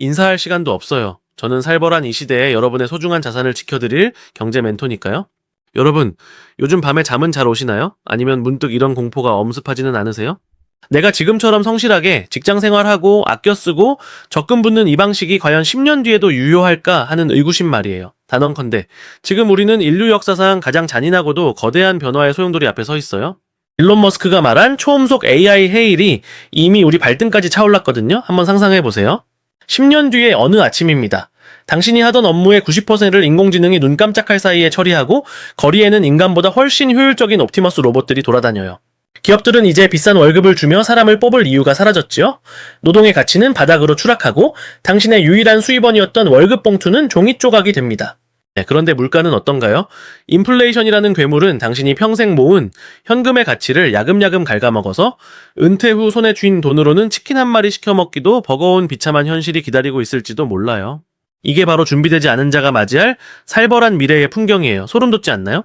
인사할 시간도 없어요. 저는 살벌한 이 시대에 여러분의 소중한 자산을 지켜드릴 경제 멘토니까요. 여러분, 요즘 밤에 잠은 잘 오시나요? 아니면 문득 이런 공포가 엄습하지는 않으세요? 내가 지금처럼 성실하게 직장 생활하고 아껴 쓰고 적금 붙는 이 방식이 과연 10년 뒤에도 유효할까 하는 의구심 말이에요. 단언컨대 지금 우리는 인류 역사상 가장 잔인하고도 거대한 변화의 소용돌이 앞에 서 있어요. 일론 머스크가 말한 초음속 AI 헤일이 이미 우리 발등까지 차올랐거든요. 한번 상상해 보세요. 10년 뒤의 어느 아침입니다. 당신이 하던 업무의 90%를 인공지능이 눈 깜짝할 사이에 처리하고 거리에는 인간보다 훨씬 효율적인 옵티머스 로봇들이 돌아다녀요. 기업들은 이제 비싼 월급을 주며 사람을 뽑을 이유가 사라졌지요. 노동의 가치는 바닥으로 추락하고 당신의 유일한 수입원이었던 월급 봉투는 종이 조각이 됩니다. 네, 그런데 물가는 어떤가요? 인플레이션이라는 괴물은 당신이 평생 모은 현금의 가치를 야금야금 갉아먹어서 은퇴 후 손에 쥔 돈으로는 치킨 한 마리 시켜 먹기도 버거운 비참한 현실이 기다리고 있을지도 몰라요. 이게 바로 준비되지 않은 자가 맞이할 살벌한 미래의 풍경이에요. 소름 돋지 않나요?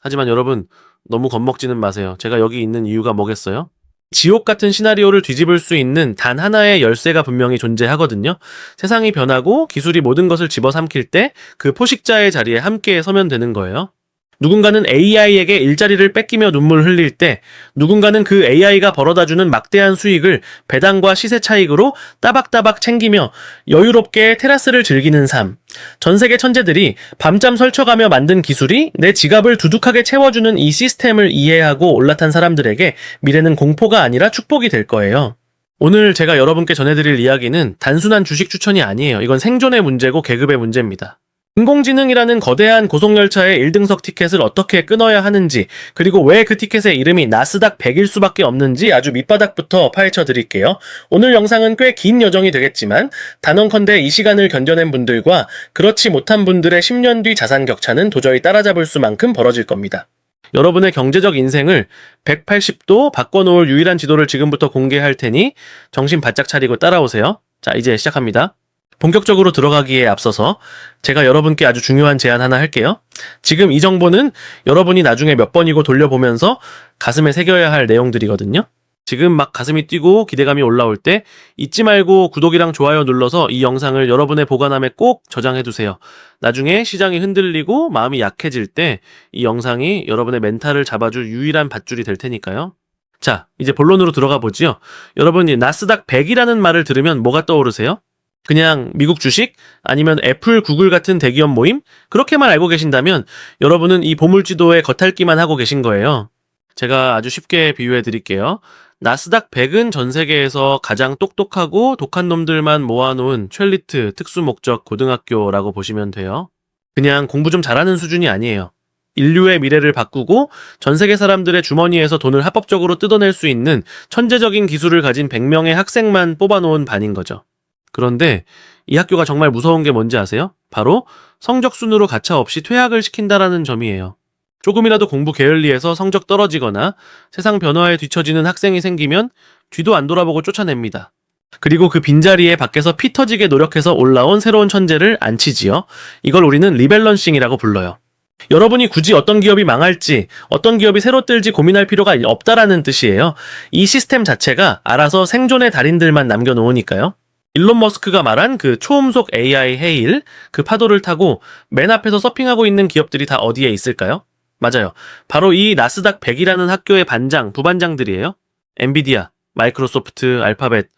하지만 여러분, 너무 겁먹지는 마세요. 제가 여기 있는 이유가 뭐겠어요? 지옥 같은 시나리오를 뒤집을 수 있는 단 하나의 열쇠가 분명히 존재하거든요. 세상이 변하고 기술이 모든 것을 집어삼킬 때 그 포식자의 자리에 함께 서면 되는 거예요. 누군가는 AI에게 일자리를 뺏기며 눈물 흘릴 때 누군가는 그 AI가 벌어다주는 막대한 수익을 배당과 시세 차익으로 따박따박 챙기며 여유롭게 테라스를 즐기는 삶. 전 세계 천재들이 밤잠 설쳐가며 만든 기술이 내 지갑을 두둑하게 채워주는 이 시스템을 이해하고 올라탄 사람들에게 미래는 공포가 아니라 축복이 될 거예요. 오늘 제가 여러분께 전해드릴 이야기는 단순한 주식 추천이 아니에요. 이건 생존의 문제고 계급의 문제입니다. 인공지능이라는 거대한 고속열차의 1등석 티켓을 어떻게 끊어야 하는지, 그리고 왜 그 티켓의 이름이 나스닥 100일 수밖에 없는지 아주 밑바닥부터 파헤쳐 드릴게요. 오늘 영상은 꽤 긴 여정이 되겠지만, 단언컨대 이 시간을 견뎌낸 분들과 그렇지 못한 분들의 10년 뒤 자산 격차는 도저히 따라잡을 수만큼 벌어질 겁니다. 여러분의 경제적 인생을 180도 바꿔놓을 유일한 지도를 지금부터 공개할 테니 정신 바짝 차리고 따라오세요. 자, 이제 시작합니다. 본격적으로 들어가기에 앞서서 제가 여러분께 아주 중요한 제안 하나 할게요. 지금 이 정보는 여러분이 나중에 몇 번이고 돌려보면서 가슴에 새겨야 할 내용들이거든요. 지금 막 가슴이 뛰고 기대감이 올라올 때 잊지 말고 구독이랑 좋아요 눌러서 이 영상을 여러분의 보관함에 꼭 저장해 두세요. 나중에 시장이 흔들리고 마음이 약해질 때 이 영상이 여러분의 멘탈을 잡아줄 유일한 밧줄이 될 테니까요. 자, 이제 본론으로 들어가 보지요. 여러분, 이 나스닥 100이라는 말을 들으면 뭐가 떠오르세요? 그냥 미국 주식 아니면 애플, 구글 같은 대기업 모임 그렇게만 알고 계신다면 여러분은 이 보물지도에 겉핥기만 하고 계신 거예요. 제가 아주 쉽게 비유해 드릴게요. 나스닥 100은 전 세계에서 가장 똑똑하고 독한 놈들만 모아놓은 첼리트 특수 목적 고등학교라고 보시면 돼요. 그냥 공부 좀 잘하는 수준이 아니에요. 인류의 미래를 바꾸고 전 세계 사람들의 주머니에서 돈을 합법적으로 뜯어낼 수 있는 천재적인 기술을 가진 100명의 학생만 뽑아놓은 반인 거죠. 그런데 이 학교가 정말 무서운 게 뭔지 아세요? 바로 성적 순으로 가차 없이 퇴학을 시킨다라는 점이에요. 조금이라도 공부 게을리해서 성적 떨어지거나 세상 변화에 뒤처지는 학생이 생기면 뒤도 안 돌아보고 쫓아냅니다. 그리고 그 빈자리에 밖에서 피 터지게 노력해서 올라온 새로운 천재를 안치지요. 이걸 우리는 리밸런싱이라고 불러요. 여러분이 굳이 어떤 기업이 망할지, 어떤 기업이 새로 뜰지 고민할 필요가 없다라는 뜻이에요. 이 시스템 자체가 알아서 생존의 달인들만 남겨놓으니까요. 일론 머스크가 말한 그 초음속 AI 헤일, 그 파도를 타고 맨 앞에서 서핑하고 있는 기업들이 다 어디에 있을까요? 맞아요. 바로 이 나스닥 100이라는 학교의 반장, 부반장들이에요. 엔비디아, 마이크로소프트, 알파벳.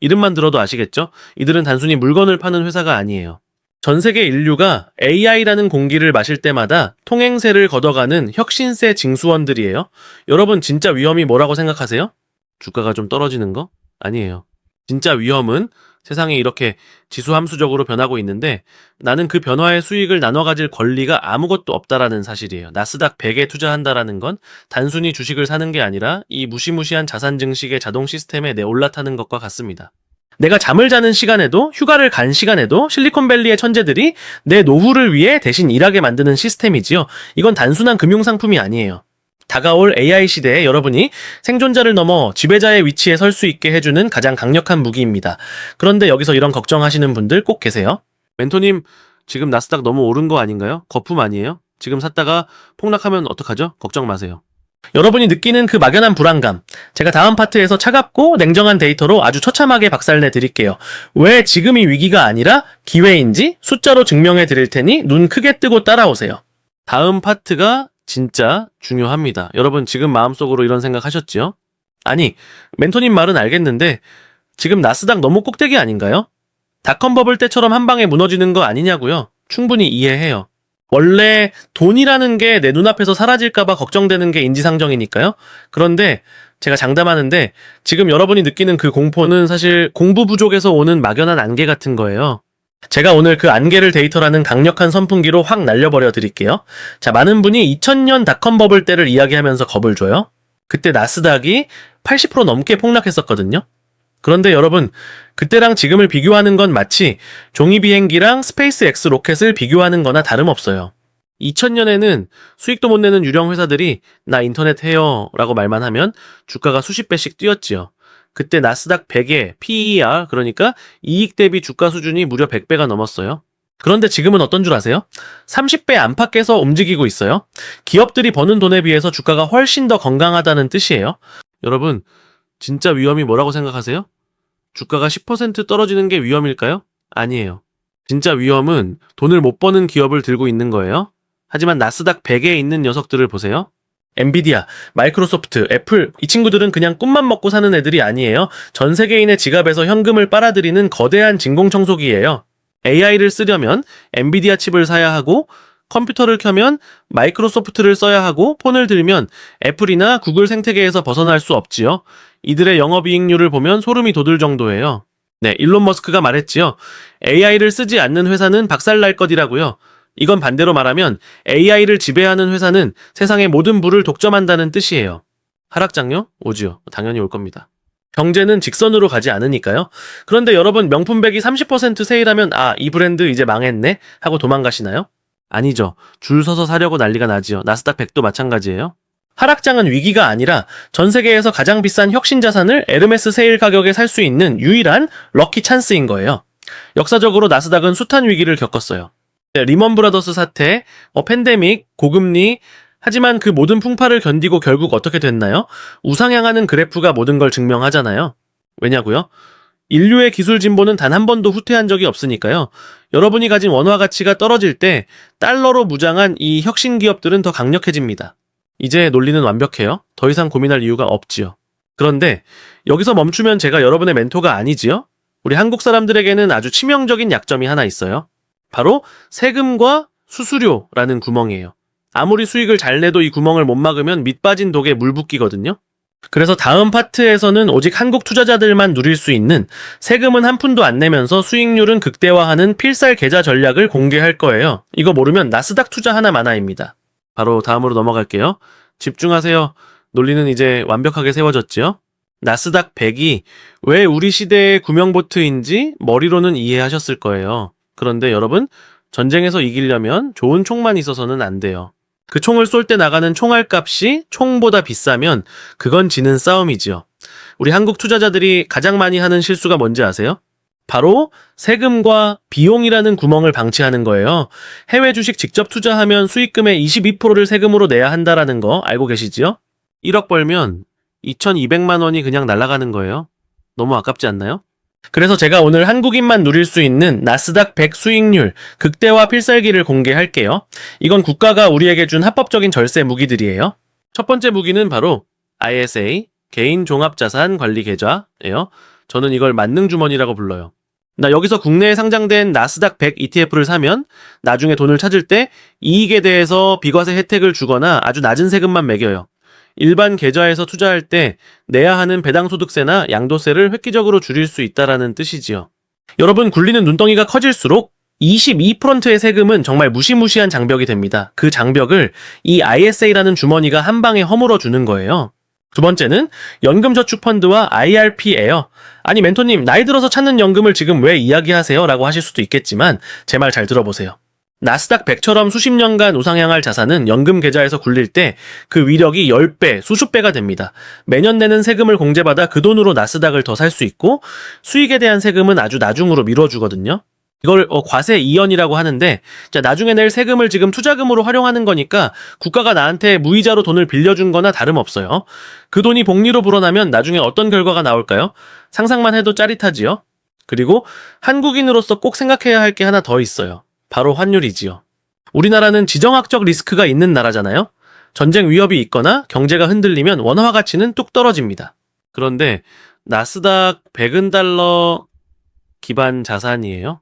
이름만 들어도 아시겠죠? 이들은 단순히 물건을 파는 회사가 아니에요. 전 세계 인류가 AI라는 공기를 마실 때마다 통행세를 걷어가는 혁신세 징수원들이에요. 여러분 진짜 위험이 뭐라고 생각하세요? 주가가 좀 떨어지는 거? 아니에요. 진짜 위험은 세상이 이렇게 지수함수적으로 변하고 있는데 나는 그 변화의 수익을 나눠 가질 권리가 아무것도 없다라는 사실이에요. 나스닥 100에 투자한다라는 건 단순히 주식을 사는 게 아니라 이 무시무시한 자산 증식의 자동 시스템에 내 올라타는 것과 같습니다. 내가 잠을 자는 시간에도 휴가를 간 시간에도 실리콘밸리의 천재들이 내 노후를 위해 대신 일하게 만드는 시스템이지요. 이건 단순한 금융 상품이 아니에요. 다가올 AI 시대에 여러분이 생존자를 넘어 지배자의 위치에 설 수 있게 해주는 가장 강력한 무기입니다. 그런데 여기서 이런 걱정하시는 분들 꼭 계세요. 멘토님, 지금 나스닥 너무 오른 거 아닌가요? 거품 아니에요? 지금 샀다가 폭락하면 어떡하죠? 걱정 마세요. 여러분이 느끼는 그 막연한 불안감. 제가 다음 파트에서 차갑고 냉정한 데이터로 아주 처참하게 박살내 드릴게요. 왜 지금이 위기가 아니라 기회인지 숫자로 증명해 드릴 테니 눈 크게 뜨고 따라오세요. 다음 파트가 진짜 중요합니다. 여러분 지금 마음속으로 이런 생각 하셨지요? 아니, 멘토님 말은 알겠는데 지금 나스닥 너무 꼭대기 아닌가요? 닷컴 버블 때처럼 한 방에 무너지는 거 아니냐고요? 충분히 이해해요. 원래 돈이라는 게 내 눈앞에서 사라질까봐 걱정되는 게 인지상정이니까요. 그런데 제가 장담하는데 지금 여러분이 느끼는 그 공포는 사실 공부 부족에서 오는 막연한 안개 같은 거예요. 제가 오늘 그 안개를 데이터라는 강력한 선풍기로 확 날려버려 드릴게요. 자, 많은 분이 2000년 닷컴 버블 때를 이야기하면서 겁을 줘요. 그때 나스닥이 80% 넘게 폭락했었거든요. 그런데 여러분, 그때랑 지금을 비교하는 건 마치 종이 비행기랑 스페이스 X 로켓을 비교하는 거나 다름없어요. 2000년에는 수익도 못 내는 유령 회사들이 나 인터넷 해요 라고 말만 하면 주가가 수십 배씩 뛰었지요. 그때 나스닥 100의 PER, 그러니까 이익 대비 주가 수준이 무려 100배가 넘었어요. 그런데 지금은 어떤 줄 아세요? 30배 안팎에서 움직이고 있어요. 기업들이 버는 돈에 비해서 주가가 훨씬 더 건강하다는 뜻이에요. 여러분, 진짜 위험이 뭐라고 생각하세요? 주가가 10% 떨어지는 게 위험일까요? 아니에요. 진짜 위험은 돈을 못 버는 기업을 들고 있는 거예요. 하지만 나스닥 100에 있는 녀석들을 보세요. 엔비디아, 마이크로소프트, 애플, 이 친구들은 그냥 꿈만 먹고 사는 애들이 아니에요. 전 세계인의 지갑에서 현금을 빨아들이는 거대한 진공청소기예요. AI를 쓰려면 엔비디아 칩을 사야 하고 컴퓨터를 켜면 마이크로소프트를 써야 하고 폰을 들면 애플이나 구글 생태계에서 벗어날 수 없지요. 이들의 영업이익률을 보면 소름이 돋을 정도예요. 네, 일론 머스크가 말했지요. AI를 쓰지 않는 회사는 박살날 것이라고요. 이건 반대로 말하면 AI를 지배하는 회사는 세상의 모든 부를 독점한다는 뜻이에요. 하락장요? 오지요. 당연히 올 겁니다. 경제는 직선으로 가지 않으니까요. 그런데 여러분 명품백이 30% 세일하면 아, 이 브랜드 이제 망했네 하고 도망가시나요? 아니죠. 줄 서서 사려고 난리가 나지요. 나스닥 100도 마찬가지예요. 하락장은 위기가 아니라 전 세계에서 가장 비싼 혁신 자산을 에르메스 세일 가격에 살 수 있는 유일한 럭키 찬스인 거예요. 역사적으로 나스닥은 숱한 위기를 겪었어요. 네, 리먼 브라더스 사태, 뭐 팬데믹, 고금리, 하지만 그 모든 풍파를 견디고 결국 어떻게 됐나요? 우상향하는 그래프가 모든 걸 증명하잖아요. 왜냐고요? 인류의 기술 진보는 단 한 번도 후퇴한 적이 없으니까요. 여러분이 가진 원화 가치가 떨어질 때 달러로 무장한 이 혁신 기업들은 더 강력해집니다. 이제 논리는 완벽해요. 더 이상 고민할 이유가 없지요. 그런데 여기서 멈추면 제가 여러분의 멘토가 아니지요? 우리 한국 사람들에게는 아주 치명적인 약점이 하나 있어요. 바로 세금과 수수료라는 구멍이에요. 아무리 수익을 잘 내도 이 구멍을 못 막으면 밑 빠진 독에 물 붓기거든요. 그래서 다음 파트에서는 오직 한국 투자자들만 누릴 수 있는 세금은 한 푼도 안 내면서 수익률은 극대화하는 필살 계좌 전략을 공개할 거예요. 이거 모르면 나스닥 투자 하나 만화입니다. 바로 다음으로 넘어갈게요. 집중하세요. 논리는 이제 완벽하게 세워졌지요? 나스닥 100이 왜 우리 시대의 구명보트인지 머리로는 이해하셨을 거예요. 그런데 여러분, 전쟁에서 이기려면 좋은 총만 있어서는 안 돼요. 그 총을 쏠 때 나가는 총알 값이 총보다 비싸면 그건 지는 싸움이지요. 우리 한국 투자자들이 가장 많이 하는 실수가 뭔지 아세요? 바로 세금과 비용이라는 구멍을 방치하는 거예요. 해외 주식 직접 투자하면 수익금의 22%를 세금으로 내야 한다라는 거 알고 계시지요? 1억 벌면 2,200만 원이 그냥 날아가는 거예요. 너무 아깝지 않나요? 그래서 제가 오늘 한국인만 누릴 수 있는 나스닥 100 수익률 극대화 필살기를 공개할게요. 이건 국가가 우리에게 준 합법적인 절세 무기들이에요. 첫 번째 무기는 바로 ISA, 개인 종합자산 관리 계좌예요. 저는 이걸 만능 주머니라고 불러요. 나 여기서 국내에 상장된 나스닥 100 ETF를 사면 나중에 돈을 찾을 때 이익에 대해서 비과세 혜택을 주거나 아주 낮은 세금만 매겨요. 일반 계좌에서 투자할 때 내야 하는 배당소득세나 양도세를 획기적으로 줄일 수 있다라는 뜻이지요. 여러분 굴리는 눈덩이가 커질수록 22%의 세금은 정말 무시무시한 장벽이 됩니다. 그 장벽을 이 ISA라는 주머니가 한 방에 허물어 주는 거예요. 두 번째는 연금저축펀드와 IRP예요. 아니 멘토님 나이 들어서 찾는 연금을 지금 왜 이야기하세요? 라고 하실 수도 있겠지만 제 말 잘 들어보세요. 나스닥 100처럼 수십 년간 우상향할 자산은 연금 계좌에서 굴릴 때 그 위력이 10배, 수십 배가 됩니다. 매년 내는 세금을 공제받아 그 돈으로 나스닥을 더 살 수 있고 수익에 대한 세금은 아주 나중으로 미뤄주거든요. 이걸 어, 과세 이연이라고 하는데 자 나중에 낼 세금을 지금 투자금으로 활용하는 거니까 국가가 나한테 무이자로 돈을 빌려준 거나 다름없어요. 그 돈이 복리로 불어나면 나중에 어떤 결과가 나올까요? 상상만 해도 짜릿하지요. 그리고 한국인으로서 꼭 생각해야 할 게 하나 더 있어요. 바로 환율이지요. 우리나라는 지정학적 리스크가 있는 나라잖아요. 전쟁 위협이 있거나 경제가 흔들리면 원화 가치는 뚝 떨어집니다. 그런데 나스닥 100은 달러 기반 자산이에요.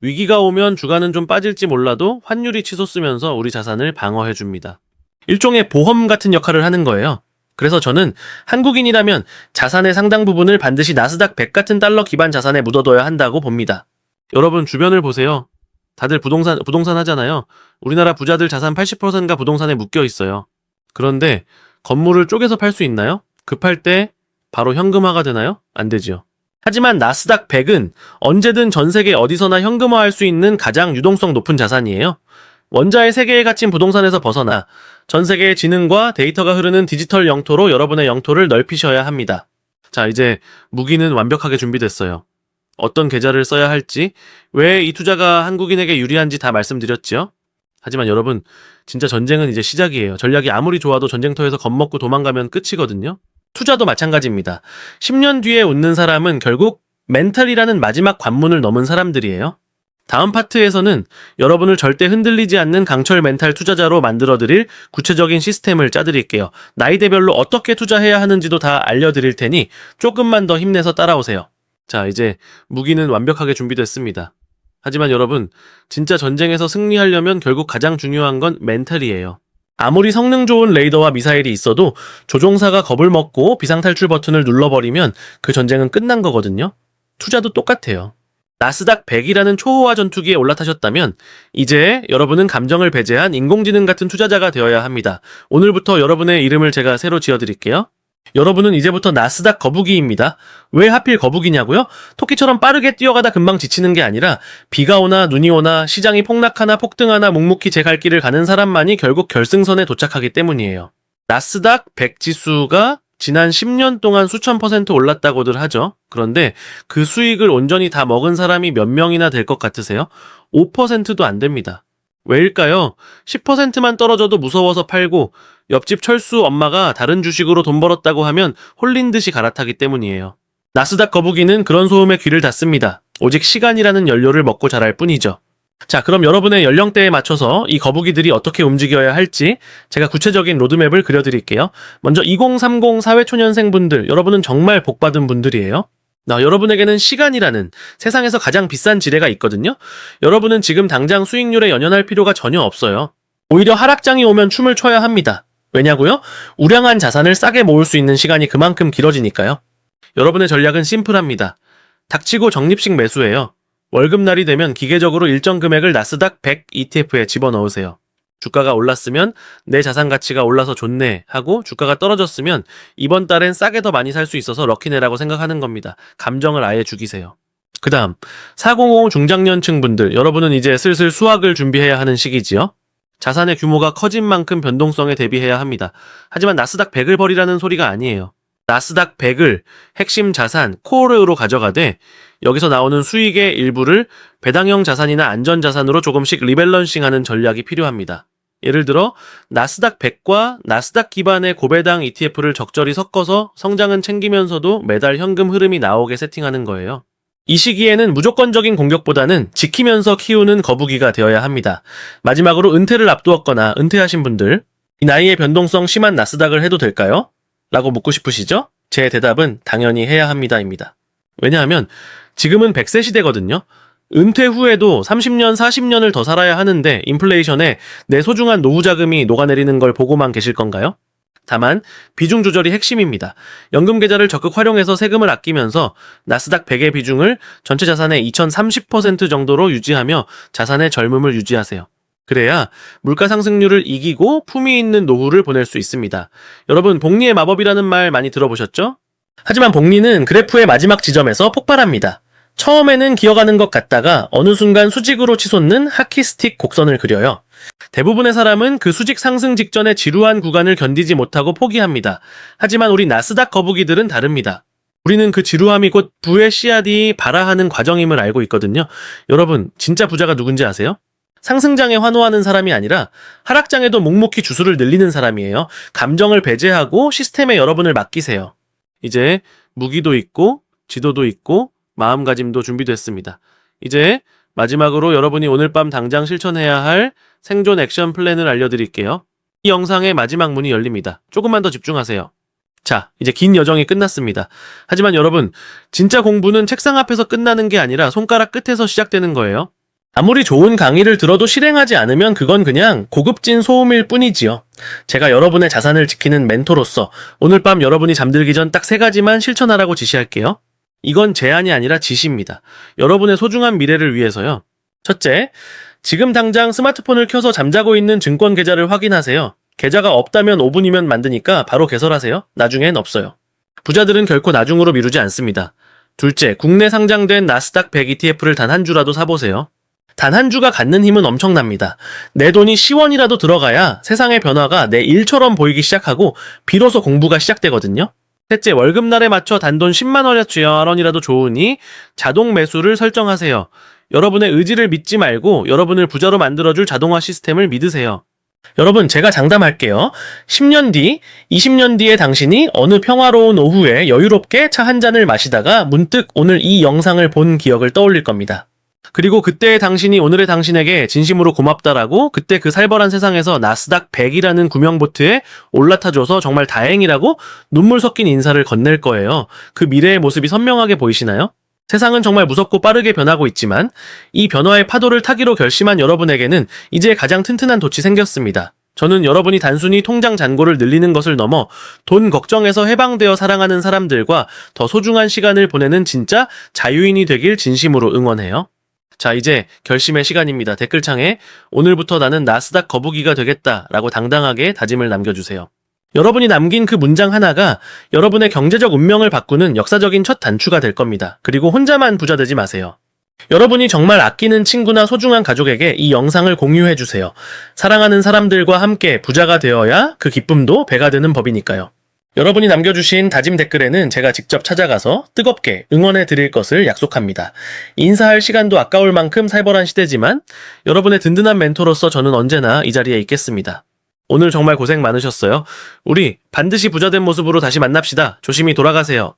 위기가 오면 주가는 좀 빠질지 몰라도 환율이 치솟으면서 우리 자산을 방어해 줍니다. 일종의 보험 같은 역할을 하는 거예요. 그래서 저는 한국인이라면 자산의 상당 부분을 반드시 나스닥 100 같은 달러 기반 자산에 묻어둬야 한다고 봅니다. 여러분 주변을 보세요. 다들 부동산 부동산 하잖아요. 우리나라 부자들 자산 80%가 부동산에 묶여 있어요. 그런데 건물을 쪼개서 팔 수 있나요? 급할 때 바로 현금화가 되나요? 안 되지요. 하지만 나스닥 100은 언제든 전 세계 어디서나 현금화할 수 있는 가장 유동성 높은 자산이에요. 원자의 세계에 갇힌 부동산에서 벗어나 전 세계의 지능과 데이터가 흐르는 디지털 영토로 여러분의 영토를 넓히셔야 합니다. 자, 이제 무기는 완벽하게 준비됐어요. 어떤 계좌를 써야 할지, 왜 이 투자가 한국인에게 유리한지 다 말씀드렸죠. 하지만 여러분, 진짜 전쟁은 이제 시작이에요. 전략이 아무리 좋아도 전쟁터에서 겁먹고 도망가면 끝이거든요. 투자도 마찬가지입니다. 10년 뒤에 웃는 사람은 결국 멘탈이라는 마지막 관문을 넘은 사람들이에요. 다음 파트에서는 여러분을 절대 흔들리지 않는 강철 멘탈 투자자로 만들어드릴 구체적인 시스템을 짜드릴게요. 나이대별로 어떻게 투자해야 하는지도 다 알려드릴 테니 조금만 더 힘내서 따라오세요. 자, 이제 무기는 완벽하게 준비됐습니다. 하지만 여러분, 진짜 전쟁에서 승리하려면 결국 가장 중요한 건 멘탈이에요. 아무리 성능 좋은 레이더와 미사일이 있어도 조종사가 겁을 먹고 비상탈출 버튼을 눌러버리면 그 전쟁은 끝난 거거든요. 투자도 똑같아요. 나스닥 100이라는 초호화 전투기에 올라타셨다면 이제 여러분은 감정을 배제한 인공지능 같은 투자자가 되어야 합니다. 오늘부터 여러분의 이름을 제가 새로 지어드릴게요. 여러분은 이제부터 나스닥 거북이입니다. 왜 하필 거북이냐고요? 토끼처럼 빠르게 뛰어가다 금방 지치는 게 아니라 비가 오나 눈이 오나 시장이 폭락하나 폭등하나 묵묵히 제 갈 길을 가는 사람만이 결국 결승선에 도착하기 때문이에요. 나스닥 100 지수가 지난 10년 동안 수천 퍼센트 올랐다고들 하죠. 그런데 그 수익을 온전히 다 먹은 사람이 몇 명이나 될 것 같으세요? 5%도 안 됩니다. 왜일까요? 10%만 떨어져도 무서워서 팔고 옆집 철수 엄마가 다른 주식으로 돈 벌었다고 하면 홀린 듯이 갈아타기 때문이에요. 나스닥 거북이는 그런 소음에 귀를 닫습니다. 오직 시간이라는 연료를 먹고 자랄 뿐이죠. 자, 그럼 여러분의 연령대에 맞춰서 이 거북이들이 어떻게 움직여야 할지 제가 구체적인 로드맵을 그려드릴게요. 먼저 2030 사회초년생 분들, 여러분은 정말 복받은 분들이에요. 나 여러분에게는 시간이라는 세상에서 가장 비싼 지뢰가 있거든요. 여러분은 지금 당장 수익률에 연연할 필요가 전혀 없어요. 오히려 하락장이 오면 춤을 춰야 합니다. 왜냐고요? 우량한 자산을 싸게 모을 수 있는 시간이 그만큼 길어지니까요. 여러분의 전략은 심플합니다. 닥치고 적립식 매수예요. 월급날이 되면 기계적으로 일정 금액을 나스닥 100 ETF에 집어넣으세요. 주가가 올랐으면 내 자산 가치가 올라서 좋네 하고 주가가 떨어졌으면 이번 달엔 싸게 더 많이 살 수 있어서 럭키네라고 생각하는 겁니다. 감정을 아예 죽이세요. 그 다음 4050 중장년층 분들 여러분은 이제 슬슬 수학을 준비해야 하는 시기지요. 자산의 규모가 커진 만큼 변동성에 대비해야 합니다. 하지만 나스닥 100을 버리라는 소리가 아니에요. 나스닥 100을 핵심 자산 코어로 가져가되 여기서 나오는 수익의 일부를 배당형 자산이나 안전 자산으로 조금씩 리밸런싱하는 전략이 필요합니다. 예를 들어 나스닥 100과 나스닥 기반의 고배당 ETF를 적절히 섞어서 성장은 챙기면서도 매달 현금 흐름이 나오게 세팅하는 거예요. 이 시기에는 무조건적인 공격보다는 지키면서 키우는 거북이가 되어야 합니다. 마지막으로 은퇴를 앞두었거나 은퇴하신 분들, 이 나이에 변동성 심한 나스닥을 해도 될까요? 라고 묻고 싶으시죠? 제 대답은 당연히 해야 합니다입니다. 왜냐하면 지금은 100세 시대거든요. 은퇴 후에도 30년, 40년을 더 살아야 하는데 인플레이션에 내 소중한 노후 자금이 녹아내리는 걸 보고만 계실 건가요? 다만 비중 조절이 핵심입니다. 연금 계좌를 적극 활용해서 세금을 아끼면서 나스닥 100의 비중을 전체 자산의 2030% 정도로 유지하며 자산의 젊음을 유지하세요. 그래야 물가 상승률을 이기고 품위 있는 노후를 보낼 수 있습니다. 여러분 복리의 마법이라는 말 많이 들어보셨죠? 하지만 복리는 그래프의 마지막 지점에서 폭발합니다. 처음에는 기어가는 것 같다가 어느 순간 수직으로 치솟는 하키스틱 곡선을 그려요. 대부분의 사람은 그 수직 상승 직전의 지루한 구간을 견디지 못하고 포기합니다. 하지만 우리 나스닥 거북이들은 다릅니다. 우리는 그 지루함이 곧 부의 씨앗이 발아하는 과정임을 알고 있거든요. 여러분, 진짜 부자가 누군지 아세요? 상승장에 환호하는 사람이 아니라 하락장에도 묵묵히 주수를 늘리는 사람이에요. 감정을 배제하고 시스템에 여러분을 맡기세요. 이제 무기도 있고 지도도 있고 마음가짐도 준비됐습니다. 이제 마지막으로 여러분이 오늘 밤 당장 실천해야 할 생존 액션 플랜을 알려드릴게요. 이 영상의 마지막 문이 열립니다. 조금만 더 집중하세요. 자, 이제 긴 여정이 끝났습니다. 하지만 여러분, 진짜 공부는 책상 앞에서 끝나는 게 아니라 손가락 끝에서 시작되는 거예요. 아무리 좋은 강의를 들어도 실행하지 않으면 그건 그냥 고급진 소음일 뿐이지요. 제가 여러분의 자산을 지키는 멘토로서 오늘 밤 여러분이 잠들기 전 딱 세 가지만 실천하라고 지시할게요. 이건 제안이 아니라 지시입니다. 여러분의 소중한 미래를 위해서요. 첫째, 지금 당장 스마트폰을 켜서 잠자고 있는 증권 계좌를 확인하세요. 계좌가 없다면 5분이면 만드니까 바로 개설하세요. 나중엔 없어요. 부자들은 결코 나중으로 미루지 않습니다. 둘째, 국내 상장된 나스닥 100 ETF를 단 한 주라도 사보세요. 단 한 주가 갖는 힘은 엄청납니다. 내 돈이 10원이라도 들어가야 세상의 변화가 내 일처럼 보이기 시작하고 비로소 공부가 시작되거든요. 셋째, 월급날에 맞춰 단돈 10만원 원이라도 좋으니 자동 매수를 설정하세요. 여러분의 의지를 믿지 말고 여러분을 부자로 만들어줄 자동화 시스템을 믿으세요. 여러분, 제가 장담할게요. 10년 뒤, 20년 뒤에 당신이 어느 평화로운 오후에 여유롭게 차 한 잔을 마시다가 문득 오늘 이 영상을 본 기억을 떠올릴 겁니다. 그리고 그때의 당신이 오늘의 당신에게 진심으로 고맙다라고 그때 그 살벌한 세상에서 나스닥 100이라는 구명보트에 올라타줘서 정말 다행이라고 눈물 섞인 인사를 건넬 거예요. 그 미래의 모습이 선명하게 보이시나요? 세상은 정말 무섭고 빠르게 변하고 있지만 이 변화의 파도를 타기로 결심한 여러분에게는 이제 가장 튼튼한 돛이 생겼습니다. 저는 여러분이 단순히 통장 잔고를 늘리는 것을 넘어 돈 걱정에서 해방되어 사랑하는 사람들과 더 소중한 시간을 보내는 진짜 자유인이 되길 진심으로 응원해요. 자, 이제 결심의 시간입니다. 댓글창에 오늘부터 나는 나스닥 거북이가 되겠다 라고 당당하게 다짐을 남겨주세요. 여러분이 남긴 그 문장 하나가 여러분의 경제적 운명을 바꾸는 역사적인 첫 단추가 될 겁니다. 그리고 혼자만 부자 되지 마세요. 여러분이 정말 아끼는 친구나 소중한 가족에게 이 영상을 공유해주세요. 사랑하는 사람들과 함께 부자가 되어야 그 기쁨도 배가 되는 법이니까요. 여러분이 남겨주신 다짐 댓글에는 제가 직접 찾아가서 뜨겁게 응원해 드릴 것을 약속합니다. 인사할 시간도 아까울 만큼 살벌한 시대지만 여러분의 든든한 멘토로서 저는 언제나 이 자리에 있겠습니다. 오늘 정말 고생 많으셨어요. 우리 반드시 부자된 모습으로 다시 만납시다. 조심히 돌아가세요.